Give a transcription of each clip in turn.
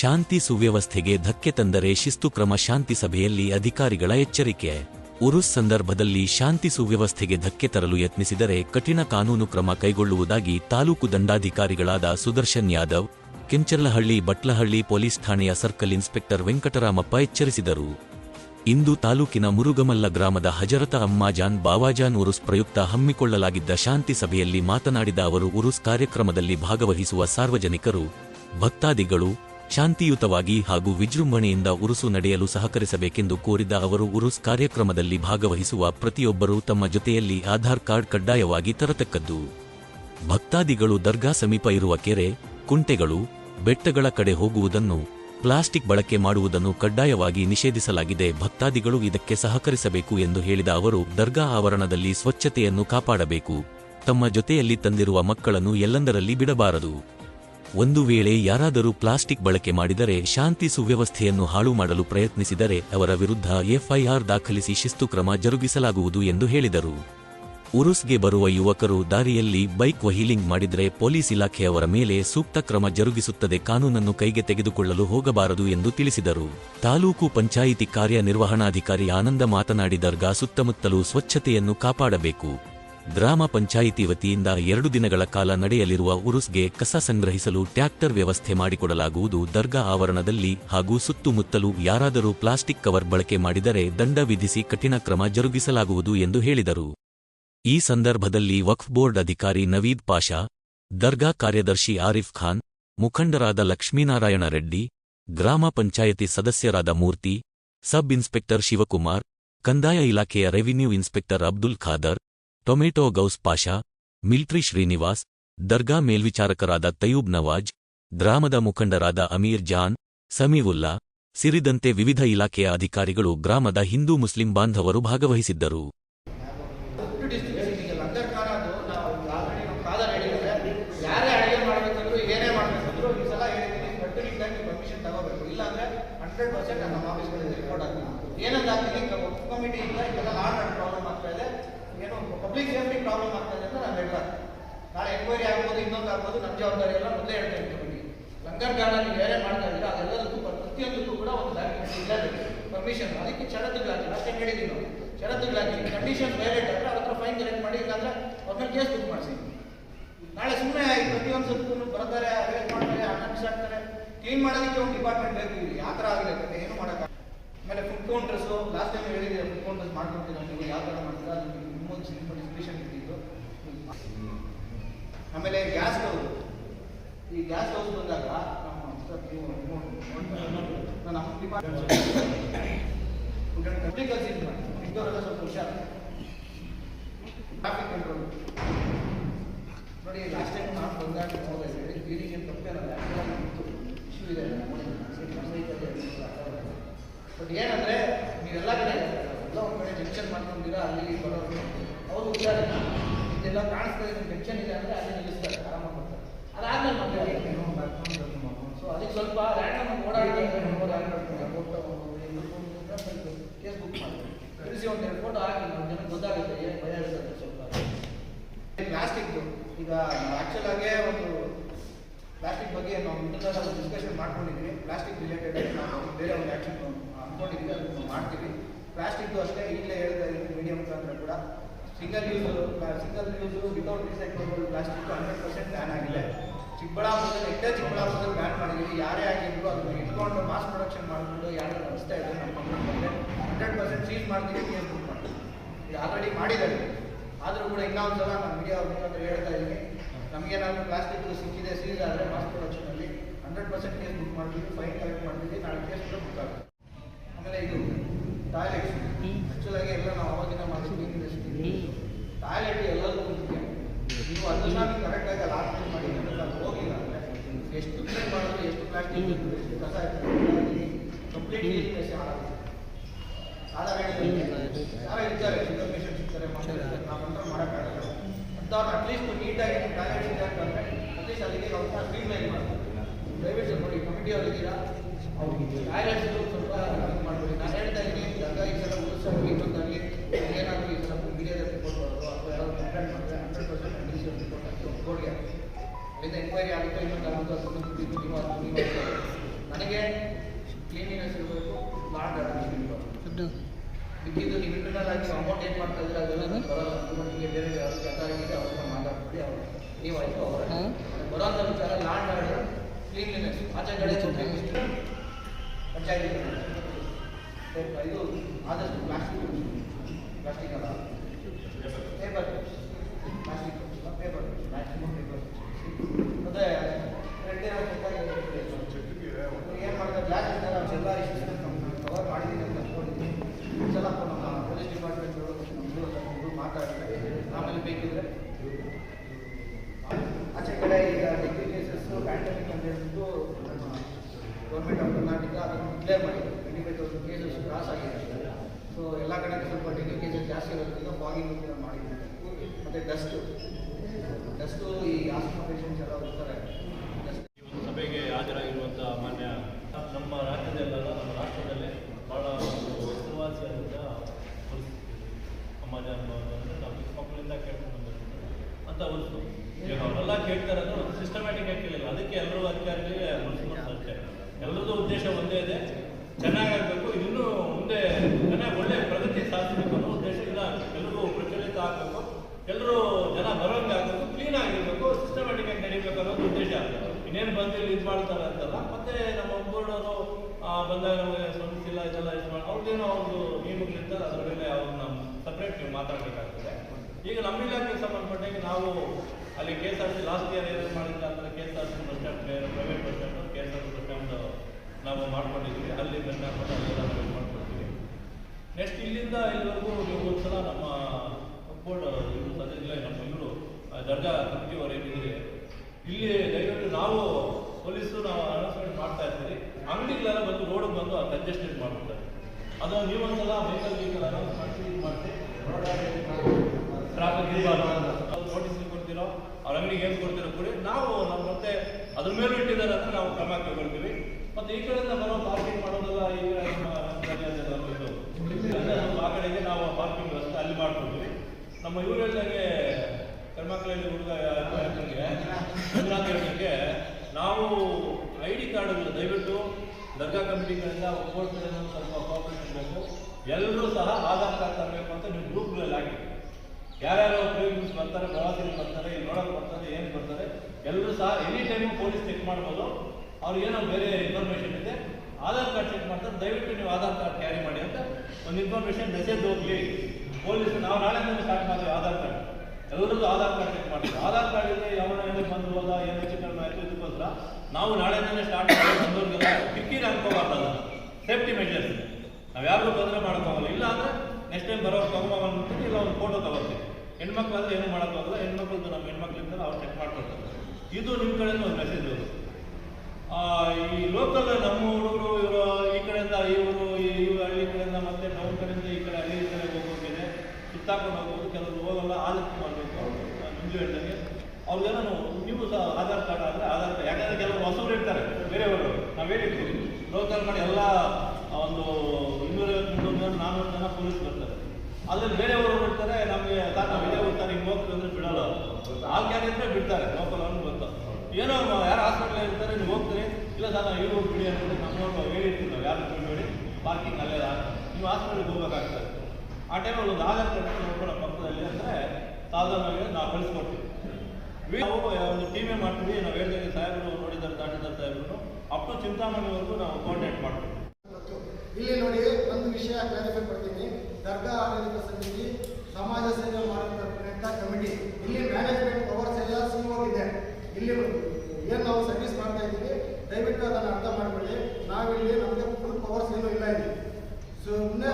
ಶಾಂತಿ ಸುವ್ಯವಸ್ಥೆಗೆ ಧಕ್ಕೆ ತಂದರೆ ಶಿಸ್ತು ಕ್ರಮ ಶಾಂತಿ ಸಭೆಯಲ್ಲಿ ಅಧಿಕಾರಿಗಳ ಎಚ್ಚರಿಕೆ. ಉರುಸ್ ಸಂದರ್ಭದಲ್ಲಿ ಶಾಂತಿ ಸುವ್ಯವಸ್ಥೆಗೆ ಧಕ್ಕೆ ತರಲು ಯತ್ನಿಸಿದರೆ ಕಠಿಣ ಕಾನೂನು ಕ್ರಮ ಕೈಗೊಳ್ಳುವುದಾಗಿ ತಾಲೂಕು ದಂಡಾಧಿಕಾರಿಗಳಾದ ಸುದರ್ಶನ್ ಯಾದವ್, ಕೆಂಚರ್ಲಹಳ್ಳಿ ಬಟ್ಲಹಳ್ಳಿ ಪೊಲೀಸ್ ಠಾಣೆಯ ಸರ್ಕಲ್ ಇನ್ಸ್ಪೆಕ್ಟರ್ ವೆಂಕಟರಾಮಪ್ಪ ಎಚ್ಚರಿಸಿದರು. ಇಂದು ತಾಲೂಕಿನ ಮುರುಗಮಲ್ಲ ಗ್ರಾಮದ ಹಜರತ ಅಮ್ಮಾಜಾನ್ ಬಾವಾಜಾನ್ ಉರುಸ್ ಪ್ರಯುಕ್ತ ಹಮ್ಮಿಕೊಳ್ಳಲಾಗಿದ್ದ ಶಾಂತಿ ಸಭೆಯಲ್ಲಿ ಮಾತನಾಡಿದ ಅವರು, ಉರುಸ್ ಕಾರ್ಯಕ್ರಮದಲ್ಲಿ ಭಾಗವಹಿಸುವ ಸಾರ್ವಜನಿಕರು, ಭಕ್ತಾದಿಗಳು ಶಾಂತಿಯುತವಾಗಿ ಹಾಗೂ ವಿಜೃಂಭಣೆಯಿಂದ ಉರುಸು ನಡೆಯಲು ಸಹಕರಿಸಬೇಕೆಂದು ಕೋರಿದ ಅವರು, ಉರುಸ್ ಕಾರ್ಯಕ್ರಮದಲ್ಲಿ ಭಾಗವಹಿಸುವ ಪ್ರತಿಯೊಬ್ಬರೂ ತಮ್ಮ ಜೊತೆಯಲ್ಲಿ ಆಧಾರ್ ಕಾರ್ಡ್ ಕಡ್ಡಾಯವಾಗಿ ತರತಕ್ಕದ್ದು. ಭಕ್ತಾದಿಗಳು ದರ್ಗಾ ಸಮೀಪ ಇರುವ ಕೆರೆ, ಕುಂಟೆಗಳು, ಬೆಟ್ಟಗಳ ಕಡೆ ಹೋಗುವುದನ್ನು, ಪ್ಲಾಸ್ಟಿಕ್ ಬಳಕೆ ಮಾಡುವುದನ್ನು ಕಡ್ಡಾಯವಾಗಿ ನಿಷೇಧಿಸಲಾಗಿದೆ. ಭಕ್ತಾದಿಗಳು ಇದಕ್ಕೆ ಸಹಕರಿಸಬೇಕು ಎಂದು ಹೇಳಿದ ಅವರು, ದರ್ಗಾ ಆವರಣದಲ್ಲಿ ಸ್ವಚ್ಛತೆಯನ್ನು ಕಾಪಾಡಬೇಕು. ತಮ್ಮ ಜೊತೆಯಲ್ಲಿ ತಂದಿರುವ ಮಕ್ಕಳನ್ನು ಎಲ್ಲಂದರಲ್ಲಿ ಬಿಡಬಾರದು. ಒಂದು ವೇಳೆ ಯಾರಾದರೂ ಪ್ಲಾಸ್ಟಿಕ್ ಬಳಕೆ ಮಾಡಿದರೆ ಶಾಂತಿ ಸುವ್ಯವಸ್ಥೆಯನ್ನು ಹಾಳು ಮಾಡಲು ಪ್ರಯತ್ನಿಸಿದರೆ ಅವರ ವಿರುದ್ಧ ಎಫ್ಐಆರ್ ದಾಖಲಿಸಿ ಶಿಸ್ತು ಕ್ರಮ ಜರುಗಿಸಲಾಗುವುದು ಎಂದು ಹೇಳಿದರು. ಉರುಸ್ಗೆ ಬರುವ ಯುವಕರು ದಾರಿಯಲ್ಲಿ ಬೈಕ್ ವಹೀಲಿಂಗ್ ಮಾಡಿದರೆ ಪೊಲೀಸ್ ಇಲಾಖೆಯವರ ಮೇಲೆ ಸೂಕ್ತ ಕ್ರಮ ಜರುಗಿಸುತ್ತದೆ ಕಾನೂನನ್ನು ಕೈಗೆ ತೆಗೆದುಕೊಳ್ಳಲು ಹೋಗಬಾರದು ಎಂದು ತಿಳಿಸಿದರು. ತಾಲೂಕು ಪಂಚಾಯಿತಿ ಕಾರ್ಯನಿರ್ವಹಣಾಧಿಕಾರಿ ಆನಂದ ಮಾತನಾಡಿದರ್ಗ ಸುತ್ತಮುತ್ತಲೂ ಸ್ವಚ್ಛತೆಯನ್ನು ಕಾಪಾಡಬೇಕು. ಗ್ರಾಮ ಪಂಚಾಯಿತಿ ವತಿಯಿಂದ ಎರಡು ದಿನಗಳ ಕಾಲ ನಡೆಯಲಿರುವ ಉರುಸ್ಗೆ ಕಸ ಸಂಗ್ರಹಿಸಲು ಟ್ಯಾಕ್ಟರ್ ವ್ಯವಸ್ಥೆ ಮಾಡಿಕೊಡಲಾಗುವುದು. ದರ್ಗಾ ಆವರಣದಲ್ಲಿ ಹಾಗೂ ಸುತ್ತಮುತ್ತಲು ಯಾರಾದರೂ ಪ್ಲಾಸ್ಟಿಕ್ ಕವರ್ ಬಳಕೆ ಮಾಡಿದರೆ ದಂಡ ವಿಧಿಸಿ ಕಠಿಣ ಕ್ರಮ ಜರುಗಿಸಲಾಗುವುದು ಎಂದು ಹೇಳಿದರು. ಈ ಸಂದರ್ಭದಲ್ಲಿ ವಕ್ಫ್ ಬೋರ್ಡ್ ಅಧಿಕಾರಿ ನವೀದ್ ಪಾಷಾ, ದರ್ಗಾ ಕಾರ್ಯದರ್ಶಿ ಆರಿಫ್ ಖಾನ್, ಮುಖಂಡರಾದ ಲಕ್ಷ್ಮೀನಾರಾಯಣ ರೆಡ್ಡಿ, ಗ್ರಾಮ ಪಂಚಾಯತಿ ಸದಸ್ಯರಾದ ಮೂರ್ತಿ, ಸಬ್ ಇನ್ಸ್ಪೆಕ್ಟರ್ ಶಿವಕುಮಾರ್, ಕಂದಾಯ ಇಲಾಖೆಯ revenue inspector Abdul Khader tomato Gous Pasha, military Srinivas, ದರ್ಗಾ ಮೇಲ್ವಿಚಾರಕರಾದ ತಯೂಬ್ ನವಾಜ್, ಗ್ರಾಮದ ಮುಖಂಡರಾದ ಅಮೀರ್ ಜಾನ್, ಸಮೀವುಲ್ಲಾ, ಸಿರಿದಂತೆ ವಿವಿಧ ಇಲಾಖೆಯ ಅಧಿಕಾರಿಗಳು ಗ್ರಾಮದ ಹಿಂದೂ ಮುಸ್ಲಿಂ ಬಾಂಧವರು ಭಾಗವಹಿಸಿದ್ದರು ಫುಡ್ ಡಿಸ್ಟ್ರಿಬ್ಯೂಷನ್ ಲಂಗರ್ ಖಾನ ಅದು ನಾವು ಆಲ್ರೆಡಿ ನಮ್ಮ ಫಾದರ್ ಹೇಳಿದ್ದಾರೆ ಯಾರೇ ಅಡುಗೆ ಮಾಡಬೇಕಂದ್ರೂ ಏನೇ ಮಾಡಬೇಕಂದ್ರೂ ಈ ಸಲ ಹೇಳಿದ್ದೀನಿ ಕಟ್ಟುನಿಟ್ಟಾಗಿ ಪರ್ಮಿಷನ್ ತಗೋಬೇಕು ಇಲ್ಲಾಂದ್ರೆ ಹಂಡ್ರೆಡ್ ಪರ್ಸೆಂಟ್ ನಮ್ಮ ಆಫೀಸ್ಗಳಲ್ಲಿ ರಿಪೋರ್ಟ್ ಆಗ್ತೀನಿ ಏನಂತ ಆಗ್ತೀನಿ ಕಮಿಟಿ ಇಲ್ಲ ಇದೆಲ್ಲ ಲಾಡ್ ಆ್ಯಂಡ್ ಪ್ರಾಬ್ಲಮ್ ಆಗ್ತಾ ಇದೆ ಏನು ಪಬ್ಲಿಕ್ ಸೇಫ್ಟಿ ಪ್ರಾಬ್ಲಮ್ ಆಗ್ತಾ ಇದೆ ಅಂತ ನಾನು ಹೇಳ್ತಾ ನಾಳೆ ಎಂಕ್ವೈರಿ ಆಗ್ಬೋದು ಇನ್ನೊಂದು ಆಗ್ಬೋದು ನಮ್ಮ ಜವಾಬ್ದಾರಿ ಎಲ್ಲ ಮೊದಲೇ ಹೇಳ್ತಾ ಇದ್ದೀನಿ ಕಮಿಟಿ ಲಂಗರ್ ಖಾನ ನೀವು ಏನೇ ಮಾಡ್ತಾ ಇದ್ದೀರಾ ಅದೆಲ್ಲದಕ್ಕೂ ಪ್ರ- ಪ್ರತಿಯೊಂದಕ್ಕೂ ಕೂಡ ಒಂದು ಡಾಕ್ಯುಮೆಂಟ್ ಇರಲೇಬೇಕು ಪರ್ಮಿಷನ್ ಅದಕ್ಕೆ ಷರತ್ತುಗಳಾಗಿ ಅಷ್ಟೇ ಹೇಳಿದ್ದೀನಿ ನಾವು ಷರತ್ತುಗಳಾಗಿ ಕಂಡೀಷನ್ ವೈಲೇಟ್ ಆದರೆ ಅವ್ರ ಹತ್ರ ಫೈನ್ ಕಲೆಕ್ಟ್ ಮಾಡಿ, ಇಲ್ಲಾಂದ್ರೆ ಅವ್ರನ್ನ ಕೇಸ್ ಬುಕ್ ಮಾಡಿಸಿ. ನಾಳೆ ಸುಮ್ಮನೆ ಪ್ರತಿಯೊಂದು ಸತ್ತು ಬರ್ತಾರೆ ಅರೇಂಜ್ ಮಾಡ್ತಾರೆ ಅನೌನ್ಸ್ ಆಗ್ತಾರೆ. ಕ್ಲೀನ್ ಮಾಡೋದಕ್ಕೆ ಒಂದು ಡಿಪಾರ್ಟ್ಮೆಂಟ್ ಬೇಕು ಇಲ್ಲಿ. ಯಾವ ಥರ ಆಗಿದೆ ಏನು ಮಾಡೋಕ್ಕ ಆಮೇಲೆ ಫುಡ್ ಕೌಂಟರ್ಸು ಲಾಸ್ಟ್ ಟೈಮ್ ಹೇಳಿದ್ರೆ ಫುಡ್ ಕೌಂಟರ್ಸ್ ಮಾಡ್ಕೊಡ್ತೀರಾ ನೀವು, ಯಾವ ಥರ ಮಾಡ್ತೀರಾ? ಅದು ನಿಮ್ಮೊಂದು ಡಿಸ್ಕ್ರಿಪ್ಷನ್ ಇಟ್ಟಿದ್ದು ಆಮೇಲೆ ಗ್ಯಾಸ್ ಸ್ಟವ್ ಈ ಗ್ಯಾಸ್ ಸ್ಟವ್ ಬಂದಾಗ ನಮ್ಮ ಸೀಟ್ ಸ್ವಲ್ಪ ಟ್ರಾಫಿಕ್ ಕಂಟ್ರೋಲ್ ನೋಡಿ ಲಾಸ್ಟ್ ನಾನು ಬಂದಾಗ ಕ್ಲೀನಿಂಗ್ ಇದೆ ಬಟ್ ಏನಂದರೆ ನೀವೆಲ್ಲ ಕಡೆ ಎಲ್ಲ ಒಂದು ಕಡೆ ಜಂಕ್ಷನ್ ಅಲ್ಲಿ ಬರೋರು ಅವರು ಇದೆಲ್ಲ ಕಾಣಿಸ್ತಾ ಇದೆ ಅಂದರೆ ಅಲ್ಲಿ ಆರಾಮಾಗಿ ಬರ್ತಾರೆ ಅದಾದ್ಮೇಲೆ ಮತ್ತೆ ಅದಕ್ಕೆ ಸ್ವಲ್ಪ ರ್ಯಾಂಡಮ್ ಕೇಸ್ ಬುಕ್ ಮಾಡಿ ತಿಳಿಸಿ ಒಂದು ಎರಡು ಫೋಟೋ ಹಾಕಿ ನಾವು ಜನಕ್ಕೆ ಗೊತ್ತಾಗುತ್ತೆ, ಏನು ಭಯ ಇರುತ್ತೆ ಸ್ವಲ್ಪ. ಪ್ಲಾಸ್ಟಿಕ್ ಈಗ ಆ್ಯಕ್ಚುಲ್ ಆಗೇ ಒಂದು ಪ್ಲಾಸ್ಟಿಕ್ ಬಗ್ಗೆ ನಾವು ಇಂಟರ್ನಲ್ ಡಿಸ್ಕಷನ್ ಮಾಡ್ಕೊಂಡಿದ್ವಿ. ಪ್ಲಾಸ್ಟಿಕ್ ರಿಲೇಟೆಡ್ ನಾವು ಬೇರೆ ಒಂದು ಆ್ಯಕ್ಷನ್ ಅಂದ್ಕೊಂಡಿದ್ವಿ, ಅದನ್ನು ಮಾಡ್ತೀವಿ. ಪ್ಲಾಸ್ಟಿಕ್ದು ಅಷ್ಟೇ, ಈಗಲೇ ಹೇಳ್ತಾ ಇದ್ದೀನಿ ಮೀಡಿಯಾ ಮುಖಾಂತರ ಕೂಡ. Single use single use without recyclable plastic hundred percent ban ಆಗಿದೆ ಚಿಕ್ಕಬಳ್ಳಾಪುರದಲ್ಲಿ, ಎಷ್ಟೇ ಚಿಕ್ಕಬಳ್ಳಾಪುರದಲ್ಲಿ ಬ್ಯಾನ್ ಮಾಡಿದ್ದೀವಿ ಯಾರೇ ಆಗಿದ್ರು ಅದನ್ನು ಇಟ್ಕೊಂಡು ಮಾಸ್ ಪ್ರೊಡಕ್ಷನ್ ಮಾಡಿಕೊಂಡು ಯಾರು ನಡೆಸ್ತಾ ಇದ್ದಾರೆ ನಮ್ಮ ಕಂಪ್ನಿ ಹಂಡ್ರೆಡ್ ಪರ್ಸೆಂಟ್ ಸೀಸ್ ಮಾಡ್ತೀವಿ ಅಂತ ಬುಕ್ ಮಾಡ್ತೀವಿ ಇದು ಆಲ್ರೆಡಿ ಮಾಡಿದ್ದಾರೆ. ಆದರೂ ಕೂಡ ಇನ್ನೊಂದು ಸಲ ನಾನು ಮೀಡಿಯಾ ಮುಖಾಂತರ ಹೇಳ್ತಾ ಇದ್ದೀನಿ ನಮಗೇನಾದರೂ ಪ್ಲಾಸ್ಟಿಕ್ ಸಿಕ್ಕಿದೆ ಸೀಸ್ ಆದರೆ ಮಾಸ್ ಪ್ರೊಡಕ್ಷನಲ್ಲಿ ಹಂಡ್ರೆಡ್ ಪರ್ಸೆಂಟ್ ಕೇಸ್ ಬುಕ್ ಮಾಡ್ತೀವಿ ಫೈನ್ ಕಲೆಕ್ಟ್ ಮಾಡ್ತೀವಿ, ನಾಳೆ ಕೇಸ್ ಕೂಡ ಬುಕ್ ಆಗುತ್ತೆ. ಆಮೇಲೆ ಇದು ಟಾಯ್ಲೆಟ್ಸ್ ಆ್ಯಕ್ಚುಲಾಗಿ ಎಲ್ಲ ನಾವು ಅವಾಗಿನ ಮಾಡಿದ್ವಿ ಟಾಯ್ಲೆಟ್ ಎಲ್ಲರಿಗೂ ನೀವು ಅದನ್ನ ಕರೆಕ್ಟಾಗಿ ಲಾಸ್ಟ್ ಮಾಡಿ ಎಷ್ಟು ಕ್ಲೀನ್ ಮಾಡಿದ್ರು ಎಷ್ಟು ಪ್ಲಾಸ್ಟಿಕ್ ಕಸ ಕಂಪ್ಲೀಟ್ಲಿ ಆಗುತ್ತೆ. ಯಾರೋ ಇರ್ತಾರೆ ಶುಗರ್ ಪೇಷಂಟ್ ಇರ್ತಾರೆ ಮಾಡ್ತಾರೆ ನಾವು ಕಂಟ್ರೋಲ್ ಮಾಡೋಕ್ಕಾಗಲ್ಲ ಅಂಥವ್ರನ್ನ ಅಟ್ಲೀಸ್ಟ್ ನೀಟಾಗಿ ಟಾಯ್ಲೆಟ್ ಇದೆ ಅಂತಂದರೆ ಅಟ್ಲೀಸ್ಟ್ ಅಲ್ಲಿಗೆ ಅವ್ರನ್ನ ಕ್ಲೀನ್ ಲೈನ್ ಮಾಡ್ತಾರೆ ದಯವಿಟ್ಟು ನೋಡಿ ಕಮಿಟಿ ಅವರಿದ್ದೀರಾ ಅವ್ರಿಗೆ ಟಾಯ್ಲೆಟ್ಸ್ ಸ್ವಲ್ಪ ಇದು ಮಾಡ್ಕೊಳ್ಳಿ. ನಾನು ಹೇಳ್ತಾ ಇದ್ದೀನಿ ಜಾಗ ಈ ಸಲ ಉಳಿಸೋದು ಇನ್ನೊಂದಾಗಲಿ ಏನಾದರೂ ಈ ಸಲ ಮೀಡಿಯಾದಲ್ಲಿ ರಿಪೋರ್ಟ್ ಮಾಡೋದು, ಅಥವಾ ಯಾರೋ ಕಂಪ್ಲೇಂಟ್ ಮಾಡಿದ್ರೆ ಹಂಡ್ರೆಡ್ ಪರ್ಸೆಂಟ್ ಕಂಡೀಷನ್ ರಿಪೋರ್ಟ್ ಹಾಕಿ ಅಲ್ಲಿಂದ ಎನ್ಕ್ವೈರಿ ಆಗುತ್ತೆ ಇನ್ನೊಂದು ಸಂಬಂಧಿಸಿದ್ದು ನೀವು ಅದು ನೀವು ನನಗೆ ಕ್ಲೀನಿನೆಸ್ ಇರಬೇಕು ಲಾಂಡ್ ಬಿದ್ದಿದ್ದು ನೀವು ಇಂಟರ್ನಲ್ ಆಗಿ ಅಮೌಂಟ್ ಏನು ಮಾಡ್ತಾ ಇದ್ರೆ ಅದೆಲ್ಲ ಬರಲ್ಲ ನಿಮಗೆ ಬೇರೆ ಯಾರು ಅಥಾರಿಟಿ ಅವ್ರ ಹತ್ರ ಮಾತಾಡ್ಬಿಡಿ ಅವರು ನೀವಾಯಿತು ಅವರ ಬರೋಂಥ ವಿಚಾರ ಲ್ಯಾಂಡ್ ಆರ್ಡರ್ ಕ್ಲೀನ್ಲಿನೆಸ್ ಆಚೆ ಕಡೆ ಪಂಚಾಯತ್ ಇದು ಆದಷ್ಟು ಪ್ಲಾಸ್ಟಿಕ್ ಪ್ಲಾಸ್ಟಿಕ್ ಅಲ್ಲ paper plastic paper maximum paper ಮತ್ತೆ ರೆಡ್ ಏನು ಮಾಡಿದ್ರೆ ಗ್ಲಾಸ್ ಇದ್ದಾರೆ ಅವನ್ನೆಲ್ಲ ಇಷ್ಟು ಕವರ್ ಮಾಡಿದ್ದೀನಿ ಅಂತ ಅಂದ್ಕೊಂಡಿದ್ದೀನಿ ಒಂದ್ಸಲ ನಮ್ಮ ಪೊಲೀಸ್ ಡಿಪಾರ್ಟ್ಮೆಂಟ್ಗಳು ನಮ್ಮದು ಮಾತಾಡಿದ್ರೆ ಆಮೇಲೆ ಬೇಕಿದ್ರೆ ಆಚೆ ಕಡೆ ಈಗ ಡಿಗ್ರಿ ಕೇಸಸ್ಸು ಪ್ಯಾಂಡಮಿಕ್ ಅಂತ ಹೇಳ್ಬಿಟ್ಟು ನಮ್ಮ ಗೌರ್ಮೆಂಟ್ ಆಫ್ ಕರ್ನಾಟಕ ಅದನ್ನು ಕ್ಲಿಯರ್ ಮಾಡಿದೆ ಟ್ವೆಂಟಿ ಫೈವ್ ತೌಸಂಡ್ ಸೊ ಎಲ್ಲ ಕಡೆ ಸ್ವಲ್ಪ ಜಾಸ್ತಿ ಇರೋದ್ರಿಂದ ಫಾಗಿಂಗ್ ಮಾಡಿದ್ದಾರೆ. ಮತ್ತು ಡಸ್ಟು ಡಸ್ಟು ಈ ಆಸ್ಮಾ ಪೇಷಂಟ್ಸ್ ಎಲ್ಲ ಒಂದು ಸಭೆಗೆ ಹಾಜರಾಗಿರುವಂಥ ಮಾನ್ಯ ನಮ್ಮ ರಾಜ್ಯದಲ್ಲ ನಮ್ಮ ರಾಷ್ಟ್ರದಲ್ಲೇ ಬಹಳ ಒಂದು ಹೆಸರುವಾಸಿಯಾದಂಥ ಸಮಾಜ ಅನ್ನೋದನ್ನು ನಾವು ಮಕ್ಕಳಿಂದ ಕೇಳ್ಕೊಂಡು ಅಂತ ವಸ್ತು. ಈಗ ಅವರೆಲ್ಲ ಕೇಳ್ತಾರೆ ಒಂದು ಸಿಸ್ಟಮ್ಯಾಟಿಕ್ ಆಗಿ ಕೇಳಿಲ್ಲ. ಅದಕ್ಕೆ ಎಲ್ಲರೂ ಅಧಿಕಾರಿಗಳಿಗೆ ಮುನ್ಸಿಪಲ್ ಅಷ್ಟೇ ಎಲ್ಲರದ್ದು ಉದ್ದೇಶ ಒಂದೇ ಇದೆ. ಚೆನ್ನಾಗಾಗಬೇಕು ಒಳ್ಳೆ ಪ್ರಗತಿ ಸಾಧಿಸಬೇಕು ಅನ್ನೋ ಉದ್ದೇಶ ಇಲ್ಲ ಎಲ್ಲರಿಗೂ ಪ್ರಚಲಿತ ಆಗಬೇಕು. ಎಲ್ಲರೂ ಜನ ಬರೋಂಗೆ ಆಗಬೇಕು ಕ್ಲೀನ್ ಆಗಿರ್ಬೇಕು ಸಿಸ್ಟಮ್ಯಾಟಿಕ್ ಆಗಿ ನಡೀಬೇಕು ಅನ್ನೋದು ಉದ್ದೇಶ. ಇನ್ನೇನು ಬಂದು ಇಲ್ಲಿ ಇದು ಮಾಡ್ತಾರೆ ಅಂತಲ್ಲ. ಮತ್ತೆ ನಮ್ಮ ಒಬ್ಬರವರು ಬಂದಾಗ ನಮಗೆ ಸ್ಪಂದಿಸಿಲ್ಲ ಇದೆಲ್ಲ ಇದು ಮಾಡಿ, ಅವ್ರದ್ದೇನೋ ಒಂದು ನಿಯಮಗಳಿರ್ತಾರೆ ಅದ್ರ ಮೇಲೆ ಅವ್ರನ್ನ ಸಪ್ರೇಟ್ ನೀವು ಮಾತಾಡಬೇಕಾಗ್ತದೆ. ಈಗ ನಮ್ಮ ಇಲಾಖೆಗೆ ಸಂಬಂಧಪಟ್ಟಾಗ ನಾವು ಅಲ್ಲಿ K S R C last year ಏನು ಮಾಡಿಲ್ಲ ಅಂದರೆ K S R C bus stand private bus stand K S R C bus stand ನಾವು ಮಾಡ್ಕೊಂಡಿದ್ವಿ ಅಲ್ಲಿ ಬೆನ್ನ ಅಲ್ಲೆಲ್ಲ ನಾವು ಮಾಡ್ಕೊಡ್ತೀವಿ ನೆಕ್ಸ್ಟ್ ಇಲ್ಲಿಂದ ಇಲ್ಲಿವರೆಗೂ ನೀವು ಒಂದ್ಸಲ ನಮ್ಮ ಬೋರ್ಡ್ ಇವರು ಸದ್ಯದಲ್ಲೇ ನಮ್ಮ ಇವರು ದರ್ಗಾ ಕಮಿಟಿಯವರು ಏನಿದ್ರೆ ಇಲ್ಲಿ ದಯವಿಟ್ಟು ನಾವು ಪೊಲೀಸರು ನಾವು ಅನೌನ್ಸ್ಮೆಂಟ್ ಮಾಡ್ತಾ ಇರ್ತೀವಿ ಅಂಗಡಿಗಳೆಲ್ಲ ಬಂದು ರೋಡಿಗೆ ಬಂದು ಕಂಜೆಸ್ಟೆಡ್ ಮಾಡ್ಬಿಡ್ತಾರೆ. ಅದು ನೀವೊಂದ್ಸಲ ವೆಹಿಕಲ್ ವೆಹಿಕಲ್ ಅನೌನ್ಸ್ ಮಾಡಿ ಇದು ಮಾಡಿ ಟ್ರಾಫಿಕ್ ನೋಟಿಸ್ ಕೊಡ್ತೀರೋ, ಅವ್ರ ಅಂಗಡಿಗೆ ಏನು ಕೊಡ್ತೀರೋ ಕೊಡಿ. ನಾವು ನಮ್ಮ ಮತ್ತೆ ಅದ್ರ ಮೇಲೆ ಇಟ್ಟಿದ್ದಾರೆ ಅಂತ ನಾವು ಕ್ರಮ ಕೈಗೊಳ್ತೀವಿ. ಮತ್ತೆ ಈ ಕಡೆಯಿಂದ ಬರೋ ಪಾರ್ಕಿಂಗ್ ಮಾಡೋದಲ್ಲ ನಮ್ಮ ಆ ಕಡೆಗೆ ನಾವು ಪಾರ್ಕಿಂಗ್ ವ್ಯವಸ್ಥೆ ಅಲ್ಲಿ ಮಾಡ್ಕೊಂಡ್ವಿ ನಮ್ಮ ಇವ್ರು ಹೇಳ್ದಂಗೆ ಹುಡುಗ ಹೇಳಿದಂಗೆ ನಾವು ಐ ಡಿ ಕಾರ್ಡ್ಗಳು ದಯವಿಟ್ಟು ದರ್ಗಾ ಕಮಿಟಿಗಳಿಂದ ಕೋರ್ಟ್ ಸ್ವಲ್ಪ ಕೋಪರೇಷನ್ ಬೇಕು. ಎಲ್ಲರೂ ಸಹ ಆಧಾರ್ ಕಾರ್ಡ್ ತರಬೇಕು ಅಂತ ನೀವು ಗ್ರೂಪ್ಗಳಲ್ಲಿ ಹಾಕಿ ಯಾರ್ಯಾರು ಪ್ರೇಮಿಸ್ ಬರ್ತಾರೆ, ಪ್ರವಾಸಿಗರು ಬರ್ತಾರೆ, ಇಲ್ಲಿ ನೋಡೋಕೆ ಬರ್ತಾರೆ, ಏನು ಬರ್ತಾರೆ ಎಲ್ಲರೂ ಸಹ ಎನಿ ಟೈಮು ಪೊಲೀಸ್ ಚೆಕ್ ಮಾಡ್ಬೋದು. ಅವ್ರಿಗೆ ಏನೋ ಬೇರೆ ಇನ್ಫಾರ್ಮೇಷನ್ ಇದೆ. ಆಧಾರ್ ಕಾರ್ಡ್ ಚೆಕ್ ಮಾಡ್ತಾರೆ, ದಯವಿಟ್ಟು ನೀವು ಆಧಾರ್ ಕಾರ್ಡ್ ಕ್ಯಾರಿ ಒಂದು ಇನ್ಫಾರ್ಮೇಷನ್ ಮೆಸೇಜ್ ಹೋಗ್ಲಿ. ಪೊಲೀಸ್ ನಾವು ನಾಳೆಯಿಂದ ಸ್ಟಾರ್ಟ್ ಮಾಡ್ತೀವಿ ಆಧಾರ್ ಕಾರ್ಡ್ ಎಲ್ಲರದ್ದು ಆಧಾರ್ ಕಾರ್ಡ್ ಚೆಕ್ ಮಾಡ್ತೀವಿ. ಆಧಾರ್ ಕಾರ್ಡ್ ಇದೆ ಯಾವನ ಏನಕ್ಕೆ ಬಂದು ಹೋದ ಏನು ಕಡಿಮೆ ಆಯಿತು ಇದಕ್ಕೋಸ್ಕರ ನಾವು ನಾಳೆನೇ ಸ್ಟಾರ್ಟ್ ಮಾಡಿ ಬಂದವ್ರಿಗೆಲ್ಲ ಕಿಕ್ಕಿನ ಅನ್ಕೋಬಾರ್ದು ಅದನ್ನು ಸೇಫ್ಟಿ ಮೆಷರ್ಸ್ ನಾವು ಯಾರಿಗೂ ತೊಂದರೆ ಮಾಡೋಕ್ಕಾಗಲ್ಲ ಇಲ್ಲ ಅಂದರೆ ನೆಕ್ಸ್ಟ್ ಟೈಮ್ ಬರೋರು ತೊಗೊಂಬಂದ್ಬಿಟ್ಟು ಇಲ್ಲ ಒಂದು ಫೋಟೋ ತಗೋತೀವಿ ಹೆಣ್ಮಕ್ಳಾದ್ರೆ ಏನು ಮಾಡೋಕ್ಕಾಗಲ್ಲ ಹೆಣ್ಮಕ್ಳದ್ದು ನಮ್ಮ ಹೆಣ್ಮಕ್ಳಿಂದ ಅವ್ರು ಚೆಕ್ ಮಾಡ್ಕೊಳ್ತಾರೆ. ಇದು ನಿಮ್ಮ ಕಡೆಯಿಂದ ಒಂದು ಮೆಸೇಜ್ ಆ, ಈ ಲೋಕಲ್ ನಮ್ಮ ಹುಡುಗರು ಇವರು, ಈ ಕಡೆಯಿಂದ ಇವರು, ಈ ಇವ್ರು ಹಳ್ಳಿ ಕಡೆಯಿಂದ ಮತ್ತೆ ಟೌನ್ ಕಡೆಯಿಂದ ಈ ಕಡೆ ಹಳ್ಳಿ ಕಡೆ ಹೋಗೋಗಿದೆ. ಸುತ್ತಾಕೊಂಡು ಹೋಗೋದು ಕೆಲವರು ಹೋಗಲ್ಲ ಆದಷ್ಟು ಮಾಡಬೇಕು ನಿಮ್ಗೆ ಹೇಳ್ದಂಗೆ. ಅವ್ರಿಗೆಲ್ಲ ನೀವು ಸಹ ಆಧಾರ್ ಕಾರ್ಡ್ ಆದರೆ ಆಧಾರ್ ಕಾರ್ಡ್. ಯಾಕಂದ್ರೆ ಕೆಲವರು ಹೊಸಬ್ರು ಇರ್ತಾರೆ, ಬೇರೆಯವರು. ನಾವು ಹೇಳಿರ್ತೀವಿ ಲೋಕಲ್ ಮಾಡಿ ಎಲ್ಲ ಒಂದು ಇನ್ನೂರೈವತ್ತು ಮುನ್ನೂರು ನಾನ್ನೂರು ಜನ ಪೊಲೀಸ್ ಬರ್ತಾರೆ. ಅದ್ರಲ್ಲಿ ಬೇರೆಯವರು ಇರ್ತಾರೆ ನಮಗೆ ತಾನ, ಇದೇ ಹೋಗ್ತಾರೆ ಹಿಂಗೆ ಹೋಗ್ತಾರೆ ಅಂದ್ರೆ ಬಿಡಲ್ಲ ಆಗ ಯಾರಿದ್ರೆ ಬಿಡ್ತಾರೆ, ಲೋಕಲ್ ಅವ್ರಿಗೆ ಗೊತ್ತು ಏನೋ ಯಾರು ಹಾಸ್ಪಿಟಲ್ ಇರ್ತಾರೆ, ನೀವು ಹೋಗ್ತೀರಿ? ಇಲ್ಲ ಸರ್ ನಾವು ಇವ್ರು ಬಿಡಿ ಅಂತ ನಮ್ಮವ್ರು ಹೇಳಿರ್ತೀವಿ ನಾವು ಯಾರು ನೋಡಿ ಪಾರ್ಕಿಂಗ್ ಅಲ್ಲೇ ನೀವು ಹಾಸ್ಪಿಟಲ್ಗೆ ಹೋಗ್ಬೇಕಾಗ್ತದೆ. ಆ ಟೈಮಲ್ಲಿ ಒಂದು ಆಧಾರ್ ಕಾರ್ಡ್ ನೋಡ್ಕೊಳ್ಳೋ ಪಕ್ಕದಲ್ಲಿ ಅಂದರೆ ಸಾಧಾರಣವಾಗಿ ನಾವು ಕಳಿಸ್ಕೊಡ್ತೀವಿ. ನಾವು ಒಂದು ಟೀಮೇ ಮಾಡ್ತೀವಿ, ನಾವು ಹೇಳ್ತೀವಿ ಸಾಹೇಬರು ನೋಡಿದ್ದಾರೆ, ದಾಟಿದ್ದಾರೆ ಸಾಹೇಬರು ಅಪ್ ಟು ಚಿಂತಾಮಣಿವರೆಗೂ ನಾವು ಕೋಆರ್ಡಿನೇಟ್ ಮಾಡ್ತೀವಿ. ಇಲ್ಲಿ ನೋಡಿ, ಒಂದು ವಿಷಯ ಕ್ಲಾರಿಫೈ ಮಾಡ್ತೀನಿ ದರ್ಗಾ ಆಡಳಿತ ಸಮಿತಿ, ಸಮಾಜ ಸೇವೆ ಮಾಡುವಂತ ಕಮಿಟಿ ಇಲ್ಲಿ ಮ್ಯಾನೇಜ್ಮೆಂಟ್ ಪವರ್ಸ್ ಎಲ್ಲ ಸಿಒ ಇದೆ ಇಲ್ಲಿ ಏನು ನಾವು ಸರ್ವಿಸ್ ಮಾಡ್ತಾ ಇದ್ದೀವಿ ದಯವಿಟ್ಟು ಅದನ್ನು ಅರ್ಥ ಮಾಡ್ಕೊಳ್ಳಿ. ನಾವಿಲ್ಲಿ ನಮಗೆ ಫುಲ್ ಪವರ್ಸ್ ಏನೂ ಇಲ್ಲ ಇಲ್ಲಿ. ಸುಮ್ಮನೆ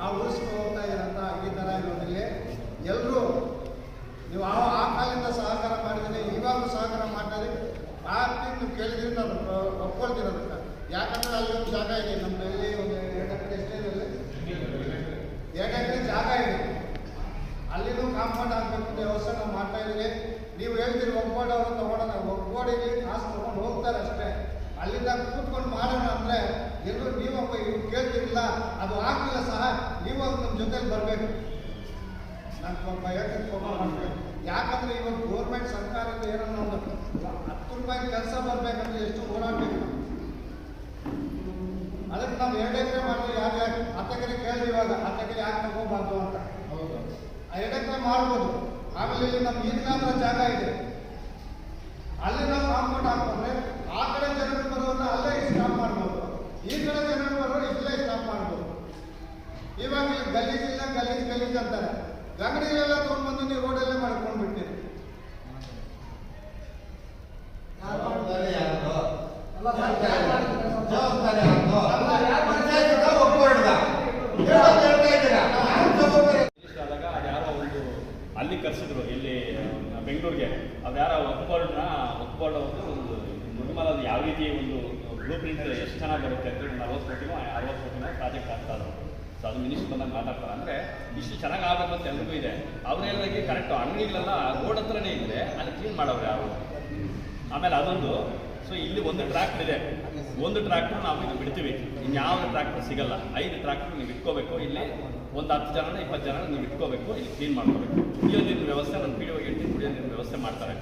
ಆ ಉಳಿಸ್ಕೊಂಡು ಹೋಗ್ತಾ ಇದ್ರಂತ ಈ ಥರ ಇರೋದ್ರಲ್ಲಿ ಎಲ್ಲರೂ ನೀವು ಆ ಆ ಕಾಲದಿಂದ ಸಹಕಾರ ಮಾಡಿದ್ದೀನಿ ಇವಾಗಲೂ ಸಹಕಾರ ಮಾಡ್ತಾರೆ. ಆ ನೀವು ಕೇಳಿದ್ರೆ ನಾನು ಒಪ್ಕೊಳ್ತೀನಿ ಅದಕ್ಕೆ ಯಾಕಂದ್ರೆ ಅಲ್ಲಿ ಒಂದು ಜಾಗ ಇದೆ, ನಮ್ಮಲ್ಲಿ ಒಂದು ಎರಡು ಎಕರೆ ಎಷ್ಟೇ ಇದೆ ಎರಡು ಜಾಗ ಇದೆ. ಅಲ್ಲಿನೂ ಕಾಂಪೌಂಡ್ ಆಗಬೇಕು ಅಂತ ವ್ಯವಸ್ಥೆ ನಾವು ಮಾಡ್ತಾ ಇದ್ದೀವಿ. ನೀವು ಹೇಳ್ತೀರಿ ಒಪ್ಪಾಡಿ ಅವ್ರನ್ನ ತಗೊಳ್ಳೋಣ ಒಪ್ಪಾಡಿ ಕಾಸು ತೊಗೊಂಡು ಹೋಗ್ತಾರೆ ಅಷ್ಟೇ. ಅಲ್ಲಿಂದ ಕೂತ್ಕೊಂಡು ಮಾಡೋಣ ಅಂದರೆ ಎಲ್ಲರೂ ನೀವಪ್ಪ ಇವ್ರು ಕೇಳ್ತಿರಲಿಲ್ಲ. ಅದು ಆಗ್ಲಿಲ್ಲ ಸಹ. ಜೊತೆಲಿ ಬರಬೇಕು. ನಾನು ಸ್ವಲ್ಪ ಹೇಳ್ತೀನಿ ಕೋಪ ಮಾಡ್ಬೇಕು ಯಾಕಂದ್ರೆ ಇವಾಗ ಗೌರ್ಮೆಂಟ್ ಸರ್ಕಾರದ ಏನನ್ನ ಒಂದು ಹತ್ತು ರೂಪಾಯಿ ಕೆಲಸ ಬರಬೇಕಂದ್ರೆ ಎಷ್ಟು ಹೋರಾಡ್ಬೇಕು? ಅದಕ್ಕೆ ನಾವು ಎರಡು ಮಾಡಿದ್ರೆ ಯಾಕೆ ಹತ್ತು ಎಕರೆ ಕೇಳಿ ಇವಾಗ ಹತ್ತು ಎಕರೆ ಯಾಕೆ ತಗೋಬಾರ್ದು ಅಂತ. ಆ ಎರಡು ಎಕರೆ ಮಾಡ್ಬೋದು. ಆಮೇಲೆ ಇಲ್ಲಿ ನಮ್ಮ ಈದ್ಗಾಂದ್ರ ಜಾಗ ಇದೆ. ಅಲ್ಲಿ ನಾವು ಕಾಂಪೌಂಡ್ ಹಾಕೊಂಡ್ರೆ ಆ ಕಡೆ ಜನರು ಬರೋದನ್ನ ಅಲ್ಲೇ ಸ್ಟಾಪ್ ಮಾಡ್ಬೋದು. ಈ ಕಡೆ ಜನರು ಇವಾಗ ಇಲ್ಲಿ ಗಲೀಜ್ ಇಲ್ಲ ಗಲೀಜ್ ಗಲೀಜ್ ಅಂತಾರೆ ಅಂಗಡಿಗೆಲ್ಲ ಇಷ್ಟು ಚೆನ್ನಾಗಿ ಆಗಬೇಕು ಅಂತ ಎಲ್ರಿಗೂ ಇದೆ. ಅವ್ರು ಕರೆಕ್ಟು ಅಂಗಡಿಗಳೆಲ್ಲ ರೋಡ್ ಹತ್ರನೇ ಇದ್ರೆ ಅಲ್ಲಿ ಕ್ಲೀನ್ ಮಾಡೋರು ಯಾರು? ಆಮೇಲೆ ಅದೊಂದು. ಸೊ ಇಲ್ಲಿ ಒಂದು ಟ್ರ್ಯಾಕ್ಟರ್ ಇದೆ. ಒಂದು ಟ್ರ್ಯಾಕ್ಟರ್ ನಾವು ಇದು ಬಿಡ್ತೀವಿ. ಇನ್ಯಾವ ಟ್ರ್ಯಾಕ್ಟರ್ ಸಿಗಲ್ಲ. ಐದು ಟ್ರ್ಯಾಕ್ಟರ್ ನೀವು ಇಟ್ಕೋಬೇಕು. ಇಲ್ಲಿ ಒಂದು ಹತ್ತು ಜನ ಇಪ್ಪತ್ತು ಜನ ನೀವು ಇಟ್ಕೋಬೇಕು. ಇಲ್ಲಿ ಕ್ಲೀನ್ ಮಾಡ್ಕೋಬೇಕು. ಕುಡಿಯೋ ನೀರಿನ ವ್ಯವಸ್ಥೆ, ನಾನು ಪಿ ಡಿ ಹೇಳ್ತೀನಿ ಕುಡಿಯೋ ನೀರಿನ ವ್ಯವಸ್ಥೆ ಮಾಡ್ತಾರೆ.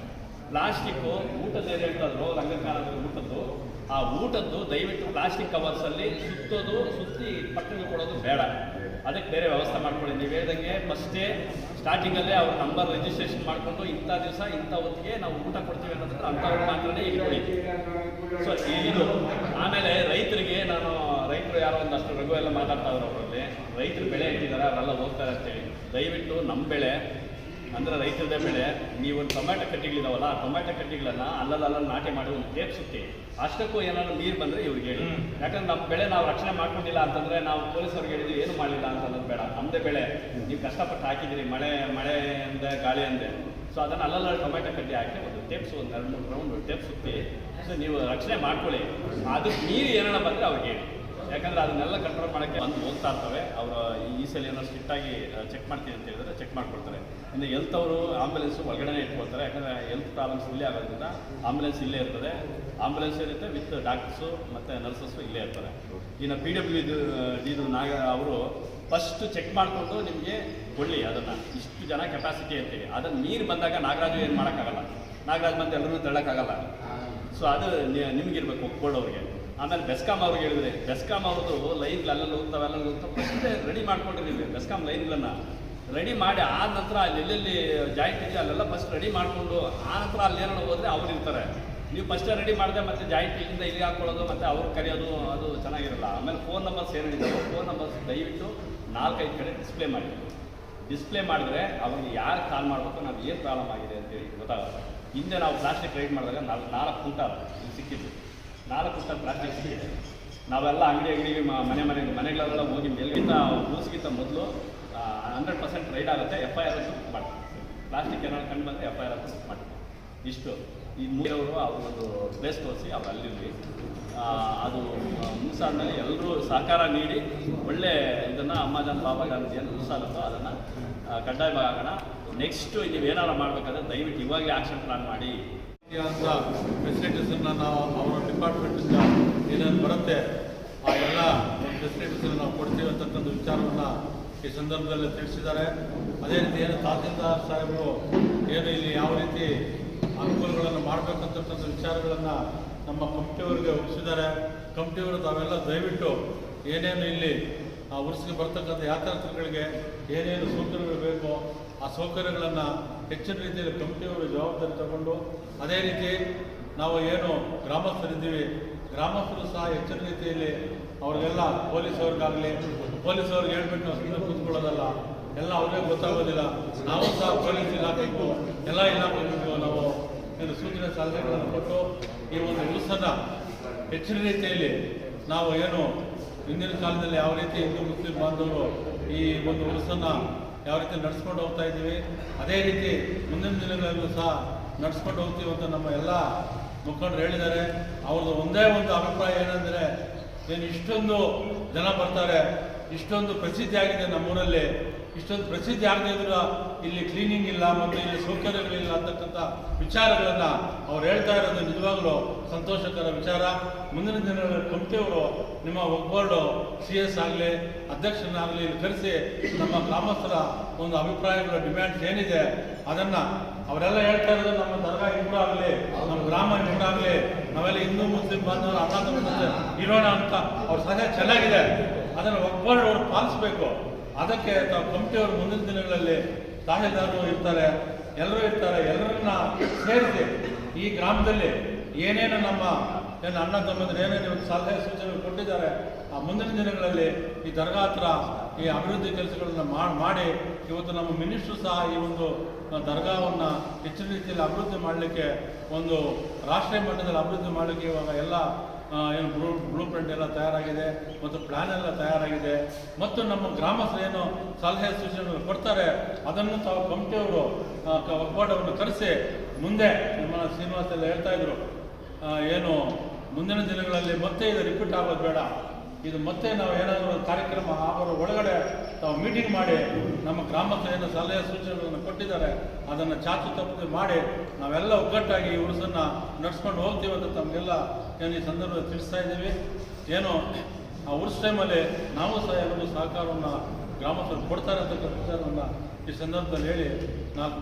ಪ್ಲಾಸ್ಟಿಕ್ಕು ಊಟದ ಏನು ಹೇಳ್ತಾರೋ ರಂಗಕಾಲದ ಊಟದ್ದು, ಆ ಊಟದ್ದು ದಯವಿಟ್ಟು ಪ್ಲಾಸ್ಟಿಕ್ ಕವರ್ಸಲ್ಲಿ ಸುತ್ತೋದು, ಸುತ್ತಿ ಪಟ್ಟಣ ಕೊಡೋದು ಬೇಡ. ಅದಕ್ಕೆ ಬೇರೆ ವ್ಯವಸ್ಥೆ ಮಾಡ್ಕೊಳ್ಳಿ. ನೀವು ಹೇಳ್ದಂಗೆ ಫಸ್ಟೇ ಸ್ಟಾರ್ಟಿಂಗಲ್ಲೇ ಅವ್ರ ನಂಬರ್ ರಿಜಿಸ್ಟ್ರೇಷನ್ ಮಾಡಿಕೊಂಡು ಇಂಥ ದಿವಸ ಇಂಥ ಹೊತ್ತಿಗೆ ನಾವು ಊಟ ಕೊಡ್ತೀವಿ ಅನ್ನೋದ್ರೆ ಅಂಥವ್ರು ಮಾತ್ರನೇ ಇಟ್ಕೊಳ್ಳಿ ಸೊ ಇದು ಆಮೇಲೆ ರೈತರಿಗೆ ನಾನು, ರೈತರು ಯಾರೋ ಒಂದಷ್ಟು ರಘು ಎಲ್ಲ ಮಾತಾಡ್ತಾ ಇದ್ರು ಅವರಲ್ಲಿ. ರೈತರು ಬೆಳೆ ಇಟ್ಟಿದ್ದಾರೆ, ಅವರೆಲ್ಲ ಹೋಗ್ತಾರೆ ಅಂತೇಳಿ. ದಯವಿಟ್ಟು ನಮ್ಮ ಬೆಳೆ ಅಂದ್ರೆ ರೈತರದ ಬೆಳೆ ನೀವು ಟೊಮ್ಯಾಟೊ ಕಟ್ಟಿಗಳಿದಾವಲ್ಲ ಆ ಟೊಮ್ಯಾಟೊ ಕಟ್ಟಿಗಳನ್ನ ಅಲ್ಲಲ್ಲ ನಾಟಿ ಮಾಡಿ ಒಂದು ಟೇಪ್ ಸುತ್ತಿ ಅಷ್ಟಕ್ಕೂ ಏನಾದ್ರು ನೀರು ಬಂದರೆ ಇವ್ರಿಗೆ ಹೇಳಿ. ಯಾಕಂದ್ರೆ ನಮ್ಮ ಬೆಳೆ ನಾವು ರಕ್ಷಣೆ ಮಾಡ್ಕೊಂಡಿಲ್ಲ ಅಂತಂದ್ರೆ ನಾವು ಪೊಲೀಸ್ ಪೊಲೀಸವ್ರಿಗೆ ಹೇಳಿದ್ವಿ ಏನು ಮಾಡಿಲ್ಲ ಅಂತ ಅನ್ನೋದು ಬೇಡ ನಮ್ಮದೇ ಬೆಳೆ. ನೀವು ಕಷ್ಟಪಟ್ಟು ಹಾಕಿದಿರಿ ಮಳೆ ಮಳೆ ಅಂದೆ ಗಾಳಿ ಅಂದೆ. ಸೊ ಅದನ್ನ ಅಲ್ಲಲ್ಲ ಟೊಮೆಟೊ ಕಟ್ಟಿ ಹಾಕಿ ಒಂದು ಟೇಪ್ಸ್ ಒಂದು ಎರಡು ಮೂರು ರೌಂಡ್ ಟೇಪ್ ಸುತ್ತಿ ಸೊ ನೀವು ರಕ್ಷಣೆ ಮಾಡ್ಕೊಳ್ಳಿ. ಅದಕ್ಕೆ ನೀರು ಏನಾರ ಬಂದ್ರೆ ಅವ್ರಿಗೆ ಹೇಳಿ. ಯಾಕಂದ್ರೆ ಅದನ್ನೆಲ್ಲ ಕಂಟ್ರೋಲ್ ಮಾಡೋಕ್ಕೆ ಬಂದು ಹೋಗ್ತಾ ಇರ್ತವೆ. ಅವರು ಈ ಸಲ ಏನೋ ಸ್ಟ್ರಿಕ್ಟಾಗಿ ಚೆಕ್ ಮಾಡ್ತೀನಿ ಅಂತ ಹೇಳಿದ್ರೆ ಚೆಕ್ ಮಾಡ್ಕೊಳ್ತಾರೆ ಇನ್ನು ಹೆಲ್ತ್ ಅವರು ಆಂಬುಲೆನ್ಸ್ ಒಳಗಡೆ ಇಟ್ಕೊಳ್ತಾರೆ. ಯಾಕಂದರೆ ಹೆಲ್ತ್ ಪ್ರಾಬ್ಲಮ್ಸ್ ಇಲ್ಲೇ ಆಗೋದ್ರಿಂದ ಆಂಬುಲೆನ್ಸ್ ಇಲ್ಲೇ ಇರ್ತದೆ. ಆಂಬುಲೆನ್ಸ್ ಇರುತ್ತೆ ವಿತ್ ಡಾಕ್ಟರ್ಸು ಮತ್ತು ನರ್ಸಸ್ಸು ಇಲ್ಲೇ ಇರ್ತಾರೆ. ಇನ್ನು ಪಿ ಡಬ್ಲ್ಯೂ ಇದು ಇದು ನಾಗ ಅವರು ಫಸ್ಟ್ ಚೆಕ್ ಮಾಡಿಕೊಂಡು ನಿಮಗೆ ಕೊಡಲಿ ಅದನ್ನು ಇಷ್ಟು ಜನ ಕೆಪಾಸಿಟಿ ಅಂತೀವಿ. ಅದನ್ನು ನೀರು ಬಂದಾಗ ನಾಗರಾಜು ಏನು ಮಾಡೋಕ್ಕಾಗಲ್ಲ. ನಾಗರಾಜ್ ಬಂದು ಎಲ್ಲರೂ ತಳ್ಳೋಕ್ಕಾಗಲ್ಲ. ಸೊ ಅದು ನಿಮಗಿರ್ಬೇಕು ಕೊಡೋರಿಗೆ ಒಪ್ಕೊಳ್ಳೋರಿಗೆ. ಆಮೇಲೆ ಬೆಸ್ಕಾಮ್ ಅವ್ರಿಗೆ ಹೇಳಿದ್ರೆ ಬೆಸ್ಕಾಮ್ ಅವ್ರದ್ದು ಲೈನ್ಗಳು ಅಲ್ಲೆಲ್ಲ ಹೋಗ್ತಾವೆ ಫಸ್ಟೇ ರೆಡಿ ಮಾಡ್ಕೊಂಡಿದ್ದೀವಿ ಬೆಸ್ಕಾಮ್ ಲೈನ್ಗಳನ್ನ ರೆಡಿ ಮಾಡಿ ಆದ ನಂತರ ಅಲ್ಲಿ ಎಲ್ಲೆಲ್ಲಿ ಜಾಯಿಂಟ್ ಇದೆಯೋ ಅಲ್ಲೆಲ್ಲ ಫಸ್ಟ್ ರೆಡಿ ಮಾಡಿಕೊಂಡು, ಆ ನಂತರ ಅಲ್ಲಿ ಏನಾರು ಹೋದರೆ ಅವ್ರು ಇರ್ತಾರೆ. ನೀವು ಫಸ್ಟೇ ರೆಡಿ ಮಾಡಿದೆ ಮತ್ತೆ ಜಾಯಿಂಟ್ ಇಲ್ಲಿಂದ ಇಲ್ಲಿಗೆ ಹಾಕೊಳ್ಳೋದು, ಮತ್ತೆ ಅವ್ರು ಕರೆಯೋದು, ಅದು ಚೆನ್ನಾಗಿರಲ್ಲ. ಆಮೇಲೆ ಫೋನ್ ನಂಬರ್ಸ್ ಏನಿದ್ದಾವೆ ಫೋನ್ ನಂಬರ್ಸ್ ದಯವಿಟ್ಟು ನಾಲ್ಕೈದು ಕಡೆ ಡಿಸ್ಪ್ಲೇ ಮಾಡಿ. ಡಿಸ್ಪ್ಲೇ ಮಾಡಿದ್ರೆ ಅವ್ರಿಗೆ ಯಾರು ಕಾಲ್ ಮಾಡಬೇಕು ನಾವು ಏನು ಪ್ರಾಬ್ಲಮ್ ಆಗಿದೆ ಅಂತೇಳಿ ಗೊತ್ತಾಗುತ್ತೆ. ಹಿಂದೆ ನಾವು ಪ್ಲಾಸ್ಟಿಕ್ ರೈಡ್ ಮಾಡಿದಾಗ ನಾಲ್ಕು ನಾಲ್ಕು ಇಲ್ಲಿ ಸಿಕ್ಕಿದ್ದು. ನಾಲ್ಕು ಕುಂಟಾಲ್ ಪ್ಲಾಸ್ಟಿಕ್ ಇದೆ ನಾವೆಲ್ಲ ಅಂಗಡಿ ಅಂಗಡಿಗೆ ಮನೆ ಮನೆ ಮನೆಗಳೆಲ್ಲ ಹೋಗಿ ಮೇಲ್ಗಿಂತ ರೂಲ್ಸ್ಗಿಂತ ಮೊದಲು ಹಂಡ್ರೆಡ್ ಪರ್ಸೆಂಟ್ ರೈಡ್ ಆಗುತ್ತೆ ಎಫ್ ಐ ಆರ್ ಮಾಡ್ತೀವಿ. ಪ್ಲಾಸ್ಟಿಕ್ ಏನಾದ್ರು ಕಂಡು ಬಂದರೆ ಎಫ್ ಐ ಆರ್ ಮಾಡ್ತೀವಿ. ಇಷ್ಟು. ಈ ಮೂರವರು ಅವ್ರ ಒಂದು ಪ್ಲೇಸ್ ತೋರಿಸಿ ಅವ್ರು ಅಲ್ಲಿರಲಿ. ಅದು ಮುಗಿಸಾದ್ಮೇಲೆ ಎಲ್ಲರೂ ಸಹಕಾರ ನೀಡಿ ಒಳ್ಳೆ ಇದನ್ನು ಅಮ್ಮಾಜಾನ್ ಬಾಬಾ ಗಾಂಧಿ ಏನು ಮುಗಿಸಾಗುತ್ತೋ ಅದನ್ನು ಕಡ್ಡಾಯವಾಗಿ ಆಗೋಣ ನೆಕ್ಸ್ಟು ನೀವು ಏನಾರು ಮಾಡಬೇಕಾದ್ರೆ ದಯವಿಟ್ಟು ಇವಾಗಲೇ ಆ್ಯಕ್ಷನ್ ಪ್ಲಾನ್ ಮಾಡಿ. ಅಂತ ಫೆಸಿಲಿಟೀಸನ್ನು ನಾವು ಅವರ ಡಿಪಾರ್ಟ್ಮೆಂಟಿಂದ ಏನೇನು ಬರುತ್ತೆ, ಆ ಎಲ್ಲ ಫೆಸಿಲಿಟೀಸನ್ನು ನಾವು ಕೊಡ್ತೀವಿ ಅಂತಕ್ಕಂಥ ವಿಚಾರವನ್ನು ಈ ಸಂದರ್ಭದಲ್ಲಿ ತಿಳಿಸಿದ್ದಾರೆ. ಅದೇ ರೀತಿ ಏನು ತಹಸೀಲ್ದಾರ್ ಸಾಹೇಬರು ಏನು ಇಲ್ಲಿ ಯಾವ ರೀತಿ ಅನುಕೂಲಗಳನ್ನು ಮಾಡಬೇಕಂತಕ್ಕಂಥ ವಿಚಾರಗಳನ್ನು ನಮ್ಮ ಕಮಿಟಿಯವರಿಗೆ ಒಪ್ಪಿಸಿದ್ದಾರೆ. ಕಮಿಟಿಯವರು ತಾವೆಲ್ಲ ದಯವಿಟ್ಟು ಏನೇನು ಇಲ್ಲಿ ಆ ಉರ್ಸಿಗೆ ಬರ್ತಕ್ಕಂಥ ಯಾತ್ರಾರ್ಥಿಗಳಿಗೆ ಏನೇನು ಸೌಕರ್ಯಗಳು ಬೇಕೋ ಆ ಸೌಕರ್ಯಗಳನ್ನು ಹೆಚ್ಚಿನ ರೀತಿಯಲ್ಲಿ ಕಮಿಟಿಯವರು ಜವಾಬ್ದಾರಿ ತಗೊಂಡು ಅದೇ ರೀತಿ ನಾವು ಏನು ಗ್ರಾಮಸ್ಥರಿದ್ದೀವಿ, ಗ್ರಾಮಸ್ಥರು ಸಹ ಹೆಚ್ಚಿನ ರೀತಿಯಲ್ಲಿ ಅವ್ರಿಗೆಲ್ಲ ಪೊಲೀಸವ್ರಿಗಾಗಲಿ, ಪೊಲೀಸವ್ರಿಗೆ ಹೇಳ್ಬಿಟ್ಟು ನಾವು ಸುಮ್ಮನೆ ಕೂತ್ಕೊಳ್ಳೋದಲ್ಲ, ಎಲ್ಲ ಅವ್ರಿಗೆ ಗೊತ್ತಾಗೋದಿಲ್ಲ. ನಾವು ಸಹ ಪೊಲೀಸ್ ಇಲಾಖೆಗೂ ಎಲ್ಲ ಇಲಾಖೆಗಳಿಗೂ ನಾವು ಏನು ಸೂಚನೆ ಸಲಹೆಗಳನ್ನು ಕೊಟ್ಟು ಈ ಒಂದು ಉಲ್ಸನ್ನು ಹೆಚ್ಚಿನ ರೀತಿಯಲ್ಲಿ ನಾವು ಏನು ಹಿಂದಿನ ಕಾಲದಲ್ಲಿ ಯಾವ ರೀತಿ ಹಿಂದೂ ಮುಸ್ಲಿಂ ಬಾಂಧವರು ಈ ಒಂದು ಉರುಸನ್ನು ಯಾವ ರೀತಿ ನಡೆಸ್ಕೊಂಡು ಹೋಗ್ತಾ ಇದ್ದೀವಿ, ಅದೇ ರೀತಿ ಮುಂದಿನ ದಿನಗಳಲ್ಲೂ ಸಹ ನಡೆಸ್ಕೊಂಡು ಹೋಗ್ತೀವಿ ಅಂತ ನಮ್ಮ ಎಲ್ಲ ಮುಖಂಡರು ಹೇಳಿದ್ದಾರೆ. ಅವ್ರದ್ದು ಒಂದೇ ಒಂದು ಅಭಿಪ್ರಾಯ ಏನಂದರೆ, ಏನು ಇಷ್ಟೊಂದು ಜನ ಬರ್ತಾರೆ ಇಷ್ಟೊಂದು ಪ್ರಸಿದ್ಧಿ ಆಗಿದೆ ನಮ್ಮೂರಲ್ಲಿ. ಇಷ್ಟೊಂದು ಪ್ರಸಿದ್ಧಿ ಆಗದೇ ಇದ್ರೂ ಇಲ್ಲಿ ಕ್ಲೀನಿಂಗ್ ಇಲ್ಲ, ಮತ್ತು ಇಲ್ಲಿ ಸೌಕರ್ಯಗಳಿಲ್ಲ ಅಂತಕ್ಕಂಥ ವಿಚಾರಗಳನ್ನು ಅವ್ರು ಹೇಳ್ತಾ ಇರೋದು ನಿಜವಾಗಲೂ ಸಂತೋಷಕರ ವಿಚಾರ. ಮುಂದಿನ ದಿನಗಳಲ್ಲಿ ಕಮಿಟಿಯವರು ನಿಮ್ಮ ಒಗ್ಬೋರ್ಡು ಸಿ ಎಸ್ ಆಗಲಿ ಅಧ್ಯಕ್ಷನಾಗಲಿ ಇಲ್ಲಿ ಕರೆಸಿ ನಮ್ಮ ಗ್ರಾಮಸ್ಥರ ಒಂದು ಅಭಿಪ್ರಾಯಗಳ ಡಿಮ್ಯಾಂಡ್ಸ್ ಏನಿದೆ ಅದನ್ನು ಅವರೆಲ್ಲ ಹೇಳ್ತಾ ಇರೋದು ನಮ್ಮ ದರ್ಗಾ ಇಂಪ್ರೂವ್ ಆಗಲಿ, ನಮ್ಮ ಗ್ರಾಮ ಇಂಪ್ರೂವ್ ಆಗಲಿ. ನಾವೆಲ್ಲ ಹಿಂದೂ, ಮುಸ್ಲಿಂ ಬಾಂಧವರು ಅನಾಥ ಇರೋಣ ಅಂತ ಅವ್ರ ಸಲಹೆ ಚೆನ್ನಾಗಿದೆ. ಅದನ್ನು ಒಬ್ಬರು ಅವರು ಪಾಲಿಸಬೇಕು. ಅದಕ್ಕೆ ತಾವು ಕಮಿಟಿಯವರು ಮುಂದಿನ ದಿನಗಳಲ್ಲಿ ತಹಶೀಲ್ದಾರರು ಇರ್ತಾರೆ, ಎಲ್ಲರೂ ಇರ್ತಾರೆ, ಎಲ್ಲರನ್ನ ಸೇರಿಸಿ ಈ ಗ್ರಾಮದಲ್ಲಿ ಏನೇನು ನಮ್ಮ ಏನು ಅಣ್ಣ ತಮ್ಮಂದ್ರೆ ಏನೇನು ಸಲಹೆ ಸೂಚನೆಗಳು ಕೊಟ್ಟಿದ್ದಾರೆ, ಆ ಮುಂದಿನ ದಿನಗಳಲ್ಲಿ ಈ ದರ್ಗಾ ಹತ್ರ ಈ ಅಭಿವೃದ್ಧಿ ಕೆಲಸಗಳನ್ನು ಮಾಡಿ ಇವತ್ತು ನಮ್ಮ ಮಿನಿಸ್ಟ್ರು ಸಹ ಈ ಒಂದು ದರ್ಗಾವನ್ನು ಹೆಚ್ಚಿನ ರೀತಿಯಲ್ಲಿ ಅಭಿವೃದ್ಧಿ ಮಾಡಲಿಕ್ಕೆ ಒಂದು ರಾಷ್ಟ್ರೀಯ ಮಟ್ಟದಲ್ಲಿ ಅಭಿವೃದ್ಧಿ ಮಾಡಲಿಕ್ಕೆ ಇವಾಗ ಎಲ್ಲ ಏನು ಬ್ಲೂ ಬ್ಲೂ ಪ್ರಿಂಟ್ ಎಲ್ಲ ತಯಾರಾಗಿದೆ ಮತ್ತು ಪ್ಲ್ಯಾನ್ ಎಲ್ಲ ತಯಾರಾಗಿದೆ. ಮತ್ತು ನಮ್ಮ ಗ್ರಾಮಸ್ಥರು ಏನು ಸಲಹೆ ಸೂಚನೆಗಳು ಕೊಡ್ತಾರೆ, ಅದನ್ನು ತಾವು ಕಮಿಟಿಯವರು ಒಗ್ಗೂಟವನ್ನು ಕರೆಸಿ ಮುಂದೆ ನಮ್ಮ ಶ್ರೀನಿವಾಸ ಎಲ್ಲ ಹೇಳ್ತಾ ಇದ್ರು. ಏನು ಮುಂದಿನ ದಿನಗಳಲ್ಲಿ ಮತ್ತೆ ಇದು ರಿಪೀಟ್ ಆಗೋದು ಬೇಡ. ಇದು ಮತ್ತೆ ನಾವು ಏನಾದರೂ ಕಾರ್ಯಕ್ರಮ ಆಗೋರ ಒಳಗಡೆ ತಾವು ಮೀಟಿಂಗ್ ಮಾಡಿ ನಮ್ಮ ಗ್ರಾಮಕ್ಕೆ ಏನು ಸಲಹೆ ಸೂಚನೆಗಳನ್ನು ಕೊಟ್ಟಿದ್ದಾರೆ. ಅದನ್ನು ಚಾಚು ತಪ್ಪದೆ ಮಾಡಿ ನಾವೆಲ್ಲ ಒಗ್ಗಟ್ಟಾಗಿ ಈ ಉಳಿಸನ್ನು ನಡೆಸ್ಕೊಂಡು ಹೋಗ್ತೀವಿ ಅಂತ ತಮಗೆಲ್ಲ ಏನು ಈ ಸಂದರ್ಭದಲ್ಲಿ ತಿಳಿಸ್ತಾ ಇದ್ದೀವಿ. ಏನು, ಆ ಉರ್ಸ್ ಟೈಮಲ್ಲಿ ನಾವು ಸಹ ಎಲ್ಲರೂ ಸಹಕಾರವನ್ನು ಗ್ರಾಮಸ್ಥರು ಕೊಡ್ತಾರೆ ಅಂತಕ್ಕಂಥ ವಿಚಾರವನ್ನು ಈ ಸಂದರ್ಭದಲ್ಲಿ ಹೇಳಿ ನಾಲ್ಕು